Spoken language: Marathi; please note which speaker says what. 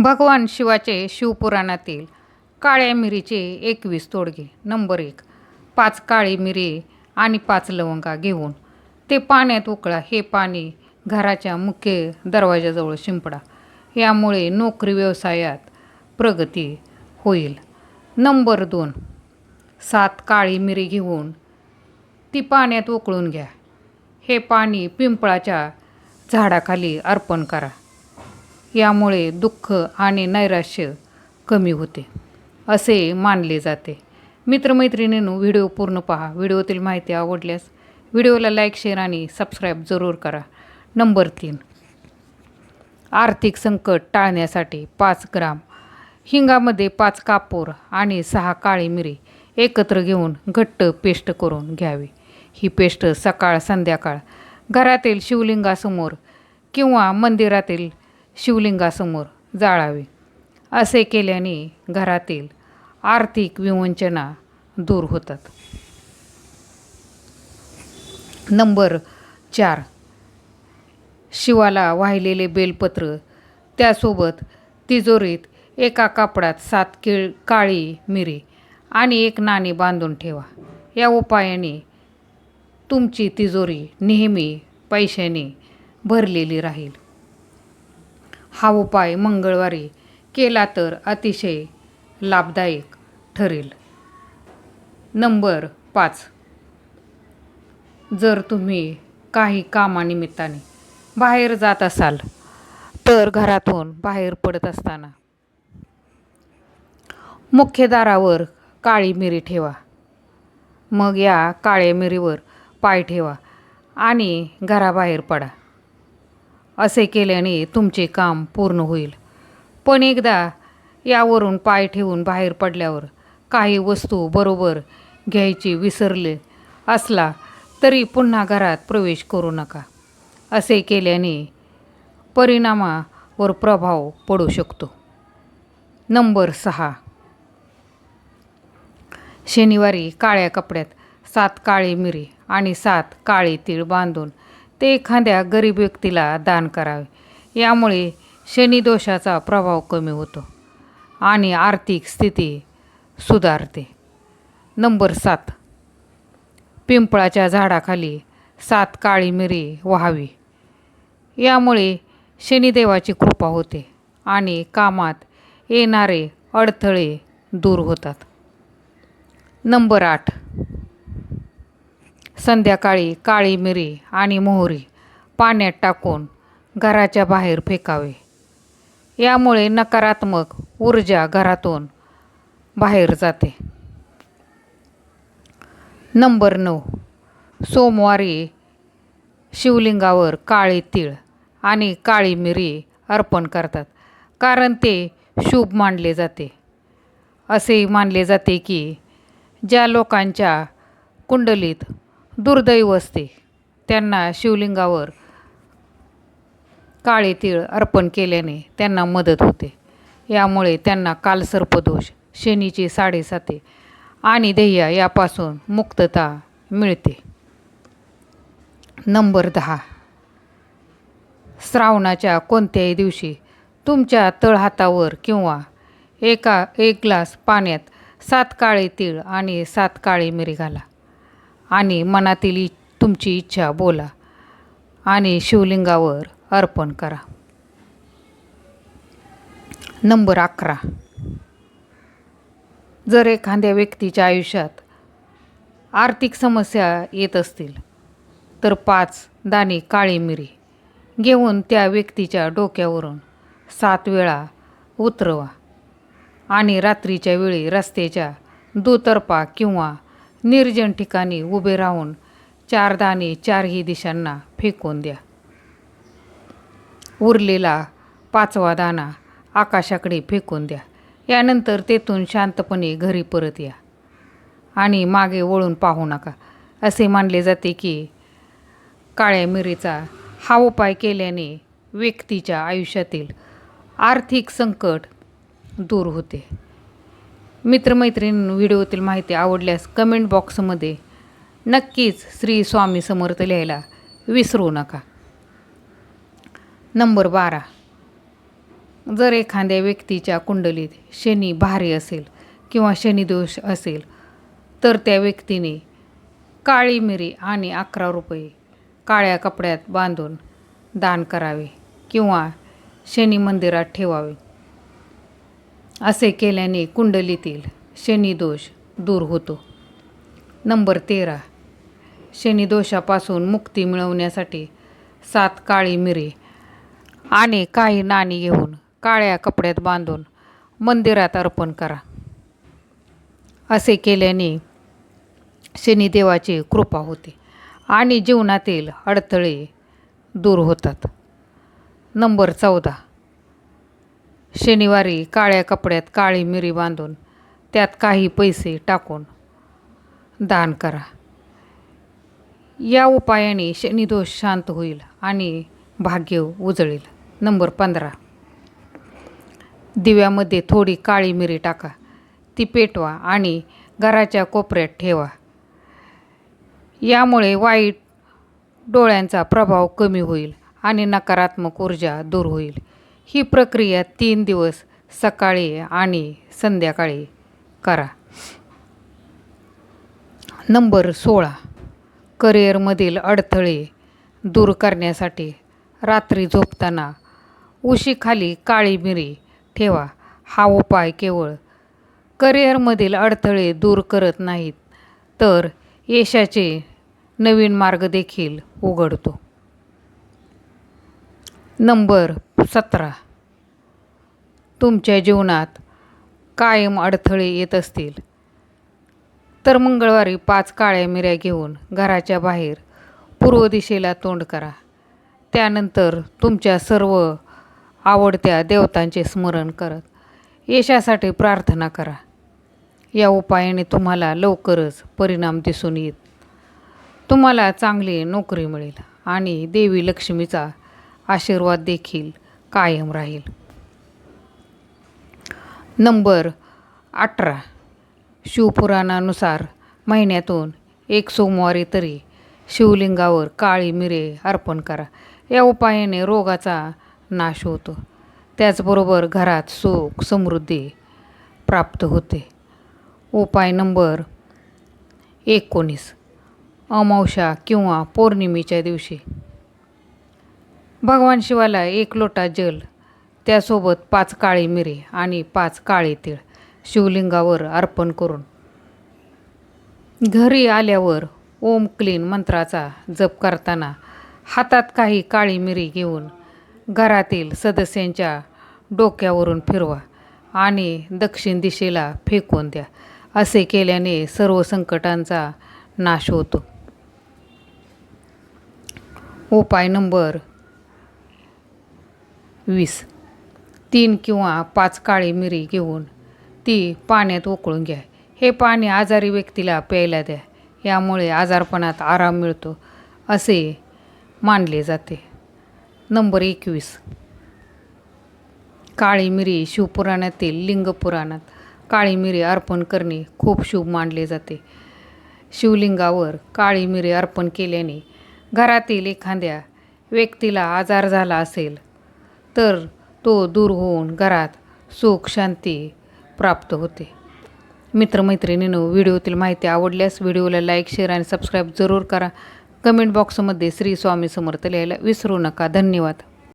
Speaker 1: भगवान शिवाचे शिवपुराणातील काळ्या मिरीचे एकवीस तोडगे. नंबर एक. पाच काळी मिरी आणि पाच लवंगा घेऊन ते पाण्यात उकळा. हे पाणी घराच्या मुख्य दरवाजाजवळ शिंपडा. यामुळे नोकरी व्यवसायात प्रगती होईल. नंबर दोन. सात काळी मिरी घेऊन ती पाण्यात उकळून घ्या. हे पाणी पिंपळाच्या झाडाखाली अर्पण करा. यामुळे दुःख आणि नैराश्य कमी होते असे मानले जाते. मित्रमैत्रिणींनो व्हिडिओ पूर्ण पहा. व्हिडिओतील माहिती आवडल्यास व्हिडिओला लाईक शेअर आणि सबस्क्राईब जरूर करा. नंबर तीन. आर्थिक संकट टाळण्यासाठी पाच ग्राम हिंगामध्ये पाच कापूर आणि सहा काळी मिरी एकत्र घेऊन घट्ट पेस्ट करून घ्यावी. ही पेस्ट सकाळ संध्याकाळ घरातील शिवलिंगासमोर किंवा मंदिरातील शिवलिंगासमोर जाळावे. असे केल्याने घरातील आर्थिक विवंचना दूर होतात. नंबर चार. शिवाला वाहिलेले बेलपत्र. त्यासोबत तिजोरीत एका कापडात सात किळ काळी मिरी आणि एक नाणी बांधून ठेवा. या उपायाने तुमची तिजोरी नेहमी पैशाने भरलेली राहील. हा उपाय मंगळवारी केला तर अतिशय लाभदायक ठरेल. नंबर पाच. जर तुम्ही काही कामानिमित्ताने बाहेर जात असाल तर घरातून बाहेर पडत असताना मुख्य दारावर काळी मिरी ठेवा. मग या काळ्या मिरीवर पाय ठेवा आणि घराबाहेर पडा. असे केल्याने तुमचे काम पूर्ण होईल. पण एकदा यावरून पाय ठेवून बाहेर पडल्यावर काही वस्तू बरोबर घ्यायची विसरले असला तरी पुन्हा घरात प्रवेश करू नका. असे केल्याने परिणामावर प्रभाव पडू शकतो. नंबर सहा. शनिवारी काळ्या कपड्यात सात काळे मिरी आणि सात काळे तीळ बांधून ते एखाद्या गरीब व्यक्तीला दान करावे. यामुळे शनिदोषाचा प्रभाव कमी होतो आणि आर्थिक स्थिती सुधारते. नंबर सात. पिंपळाच्या झाडाखाली सात काळी मिरी व्हावी. यामुळे शनिदेवाची कृपा होते आणि कामात येणारे अडथळे दूर होतात. नंबर आठ. संध्याकाळी काळी मिरी आणि मोहरी पाण्यात टाकून घराच्या बाहेर फेकावे. यामुळे नकारात्मक ऊर्जा घरातून बाहेर जाते. नंबर नऊ. सोमवारी शिवलिंगावर काळे तीळ आणि काळी मिरी अर्पण करतात कारण ते शुभ मानले जाते. असे मानले जाते की ज्या लोकांच्या कुंडलीत दुर्दैव असते. त्यांना शिवलिंगावर काळे तीळ अर्पण केल्याने त्यांना मदत होते. यामुळे त्यांना कालसर्पदोष शनीची साडेसाते आणि ध्येय यापासून मुक्तता मिळते. नंबर दहा. श्रावणाच्या कोणत्याही दिवशी तुमच्या तळहातावर किंवा एका एक ग्लास पाण्यात सात काळे तीळ आणि सात काळे मिरी घाला. आणि मनातील इ तुमची इच्छा बोला आणि शिवलिंगावर अर्पण करा. नंबर अकरा. जर एखाद्या व्यक्तीच्या आयुष्यात आर्थिक समस्या येत असतील तर पाच दाणे काळी मिरी घेऊन त्या व्यक्तीच्या डोक्यावरून सात वेळा उतरवा आणि रात्रीच्या वेळी रस्त्याच्या दुतर्फा किंवा निर्जन ठिकाणी उभे राहून चार दाणे चारही दिशांना फेकून द्या. उरलेला पाचवा दाणा आकाशाकडे फेकून द्या. यानंतर तेथून शांतपणे घरी परत या. आणि मागे वळून पाहू नका. असे मानले जाते की काळ्या मिरीचा हा उपाय केल्याने व्यक्तीच्या आयुष्यातील आर्थिक संकट दूर होते. मित्रमैत्रिणी व्हिडिओतील माहिती आवडल्यास कमेंट बॉक्समध्ये नक्कीच श्री स्वामी समर्थ लिहायला विसरू नका. नंबर बारा. जर एखाद्या व्यक्तीच्या कुंडलीत शनी भारी असेल किंवा शनिदोष असेल तर त्या व्यक्तीने काळी मिरी आणि अकरा रुपये काळ्या कपड्यात बांधून दान करावे किंवा शनी मंदिरात ठेवावे. असे केल्याने कुंडलीतील शनिदोष दूर होतो. नंबर तेरा. शनिदोषापासून मुक्ती मिळवण्यासाठी सात काळी मिरी आणि काही नाणी घेऊन काळ्या कपड्यात बांधून मंदिरात अर्पण करा. असे केल्याने शनिदेवाची कृपा होते आणि जीवनातील अडथळे दूर होतात. नंबर चौदा. शनिवारी काळ्या कपड्यात काळी मिरी बांधून त्यात काही पैसे टाकून दान करा. या उपायाने शनिदोष शांत होईल आणि भाग्य उजळेल. नंबर पंधरा. दिव्यामध्ये थोडी काळी मिरी टाका. ती पेटवा आणि घराच्या कोपऱ्यात ठेवा. यामुळे वाईट डोळ्यांचा प्रभाव कमी होईल आणि नकारात्मक ऊर्जा दूर होईल. ही प्रक्रिया तीन दिवस सकाळी आणि संध्याकाळी करा. नंबर सोळा. करिअरमधील अडथळे दूर करण्यासाठी रात्री झोपताना उशीखाली काळी मिरी ठेवा. हा उपाय केवळ करिअरमधील अडथळे दूर करत नाहीत तर यशाचे नवीन मार्ग देखील उघडतो. नंबर सतरा. तुमच्या जीवनात कायम अडथळे येत असतील. तर मंगळवारी पाच काळ्या मिऱ्या घेऊन घराच्या बाहेर पूर्व दिशेला तोंड करा. त्यानंतर तुमच्या सर्व आवडत्या देवतांचे स्मरण करत यशासाठी प्रार्थना करा. या उपायाने तुम्हाला लवकरच परिणाम दिसून येत तुम्हाला चांगली नोकरी मिळेल आणि देवी लक्ष्मीचा आशीर्वाद देखील कायम राहील. नंबर अठरा. शिवपुराणानुसार महिन्यातून एक सोमवारी तरी शिवलिंगावर काळी मिरे अर्पण करा. या उपायाने रोगाचा नाश होतो. त्याचबरोबर घरात सुख समृद्धी प्राप्त होते. उपाय नंबर एकोणीस. अमावशा किंवा पौर्णिमेच्या दिवशी भगवान शिवाला एक लोटा जल त्यासोबत पाच काळी मिरी आणि पाच काळे तीळ शिवलिंगावर अर्पण करून. घरी आल्यावर ओम क्लीन मंत्राचा जप करताना हातात काही काळी मिरी घेऊन घरातील सदस्यांच्या डोक्यावरून फिरवा आणि दक्षिण दिशेला फेकून द्या असे केल्याने सर्व संकटांचा नाश होतो. उपाय नंबर वीस. तीन किंवा पाच काळी मिरी घेऊन ती पाण्यात उकळून घ्या. हे पाणी आजारी व्यक्तीला प्यायला द्या. यामुळे आजारपणात आराम मिळतो असे मानले जाते. नंबर एकवीस. काळी मिरी शिवपुराणातील लिंगपुराणात काळी मिरी अर्पण करणे खूप शुभ मानले जाते. शिवलिंगावर काळी मिरी अर्पण केल्याने घरातील एखाद्या व्यक्तीला आजार झाला असेल तर तो दूर होऊन घरात सुख शांती प्राप्त होते. मित्रमैत्रिणीनं व्हिडिओतील माहिती आवडल्यास व्हिडिओला लाईक शेअर आणि सबस्क्राईब जरूर करा. कमेंट बॉक्समध्ये श्री स्वामी समर्थ लिहायला विसरू नका. धन्यवाद.